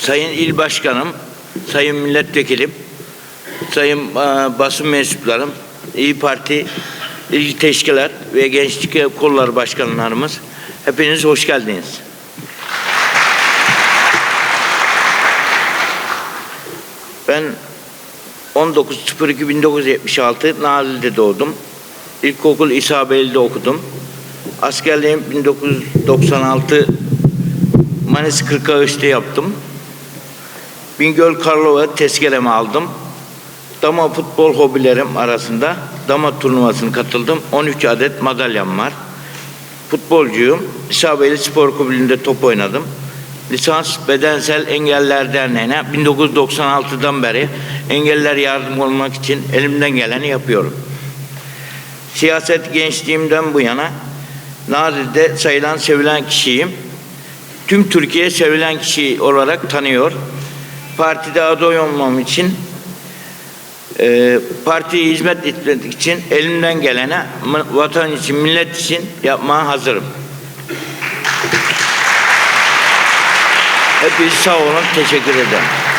Sayın İl Başkanım, Sayın Milletvekilim, Sayın e, basın mensuplarım, İyi Parti İlgi Teşkilat ve Gençlik Kolları Başkanlarımız, hepiniz hoş geldiniz. Ben 19.02.1976 Nazilli'de doğdum. İlkokul İsa Beyli'de okudum. Askerliğim 1996 Manis Kırkağaç'ta yaptım. Bingöl Karlova tezkeremi aldım. Dama futbol hobilerim arasında dama turnuvasına katıldım. 13 adet madalyam var. Futbolcuyum. İsabeli Spor Kulübü'nde top oynadım. Lisans Bedensel Engeller Derneği'ne 1996'dan beri engeller yardım olmak için elimden geleni yapıyorum. Siyaset gençliğimden bu yana Nazilli'de sayılan sevilen kişiyim. Tüm Türkiye sevilen kişi olarak tanıyor. Partide aday olmam için e, partiye hizmet etmek için elimden gelene vatan için, millet için yapmaya hazırım. Hepiniz sağ olun, teşekkür ederim.